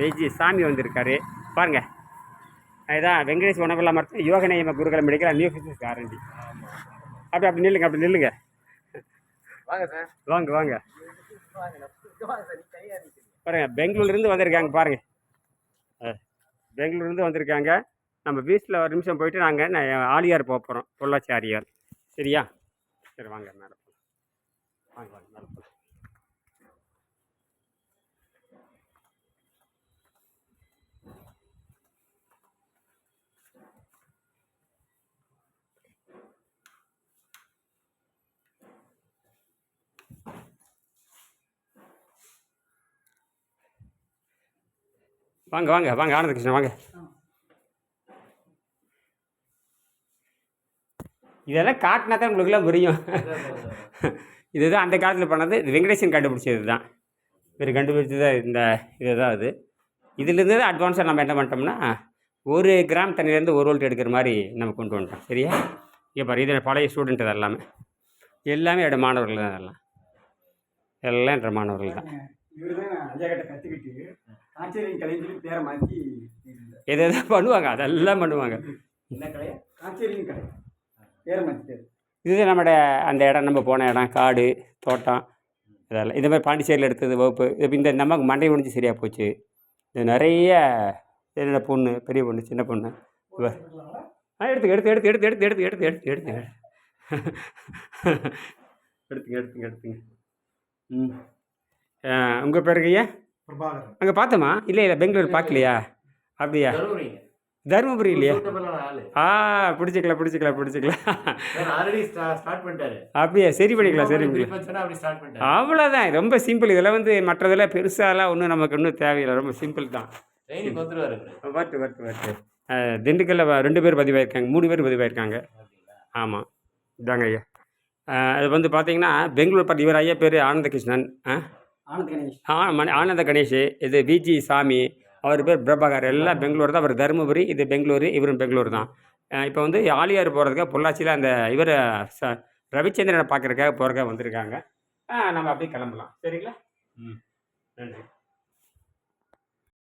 Veggie சாமி வந்திருக்காரு. பாருங்க. இதுதான் வெங்கடேஷ் உணவில்லா மருத்துவம் யோக நியம குருகுலம் மெடிக்கல் நியூ பிசினஸ் ஆரண்டி அப்படி அப்படி நில்லுங்க அப்படி நில்லுங்க. வாங்க சார். வாங்க பாருங்க பெங்களூர்லேருந்து வந்திருக்காங்க பாருங்க. பெங்களூர்லேருந்து வந்திருக்காங்க. நம்ம பீச்சில் ஒரு நிமிஷம் போயிட்டு நாங்கள் ஆலியார் போக போகிறோம் பொள்ளாச்சி ஆரியார் சரியா? சரி வாங்க மேலே வாங்க வாங்க மேலே வாங்க வாங்க வாங்க ஆனந்த கிருஷ்ணன் வாங்க. இதெல்லாம் காட்டினா தான் உங்களுக்குலாம் புரியும். இதுதான் அந்த காலத்தில் பண்ணது. இது வெங்கடேசன் கண்டுபிடிச்சது தான். இவர் கண்டுபிடிச்சது இந்த இது தான் அது. இதுலேருந்து தான் அட்வான்ஸாக நம்ம என்ன பண்ணிட்டோம்னா ஒரு கிராம் தண்ணியிலேருந்து ஒரு வோல்ட் எடுக்கிற மாதிரி நம்ம கொண்டு வந்துட்டோம். சரியா? இங்கே பாரு இது பழைய ஸ்டூடெண்ட் இது எல்லாமே. எல்லாமே என்னோட மாணவர்கள் தான் எல்லாம் எல்லாம் என்ற மாணவர்கள் தான். காய்ச்சலின் கலைன்னு சொல்லி பேரை மாற்றி எது எதாவது பண்ணுவாங்க? அதெல்லாம் பண்ணுவாங்க. என்ன கலையா காய்ச்சலின் கலை. பேரை மாற்றிட்டார் இது நம்மளோட அந்த இடம். நம்ம போன இடம். காடு தோட்டம் இதெல்லாம். இந்த மாதிரி பாண்டிச்சேரியில் எடுத்தது வகுப்பு. இந்த நமக்கு மண்டை முடிஞ்சு சரியாக போச்சு. இது நிறைய என்னோட பொண்ணு பெரிய பொண்ணு சின்ன பொண்ணு. ஆ எடுத்துங்க எடுத்து எடுத்து எடுத்து எடுத்து எடுத்து எடுத்து எடுத்து எடுத்துங்க எடுத்துங்க எடுத்துங்க எடுத்துங்க ம். உங்கள் பேருக்கு ஐயா? பிரபாகரன் அங்கே பார்த்தோமா? இல்லை இல்லை பெங்களூர் பார்க்கலையா? அப்படியா? தருமபுரி இல்லையா ஆ பிடிச்சிக்கலாம் பிடிச்சிக்கலாம் பிடிச்சிக்கலாம். அப்படியா? சரி பண்ணிக்கலாம் சரி பண்ணிக்கலாம். அவ்வளோதான் ரொம்ப சிம்பிள் இதெல்லாம் வந்து மற்றதெல்லாம் பெருசாலாம் ஒன்றும் நமக்கு ஒன்றும் தேவையில்லை. ரொம்ப சிம்பிள் தான். வரட்டு வரட்டு வரட்டு. திண்டுக்கல்ல ரெண்டு பேர் பதிவாயிருக்காங்க. மூணு பேர் பதிவாயிருக்காங்க. ஆமாம் இதாங்க ஐயா. அது வந்து பார்த்தீங்கன்னா பெங்களூர் பார்த்து இவர் ஐயா பேர் ஆனந்த கிருஷ்ணன் ஆ? ஆனந்த் கணேஷ். ஆ மணி ஆனந்த கணேஷ் இது விஜி சாமி அவர் பேர் பிரபாகர் எல்லாம் பெங்களூர் தான் அவர் தருமபுரி இது பெங்களூரு இவரும் பெங்களூர் தான். இப்போ வந்து ஆலியார் போகிறதுக்காக பொள்ளாச்சியில் அந்த இவர் ச ரவிச்சந்திரனை பார்க்குறதுக்காக போகிறதுக்காக வந்திருக்காங்க. நம்ம அப்படியே கிளம்பலாம். சரிங்களா? ம். நன்றி.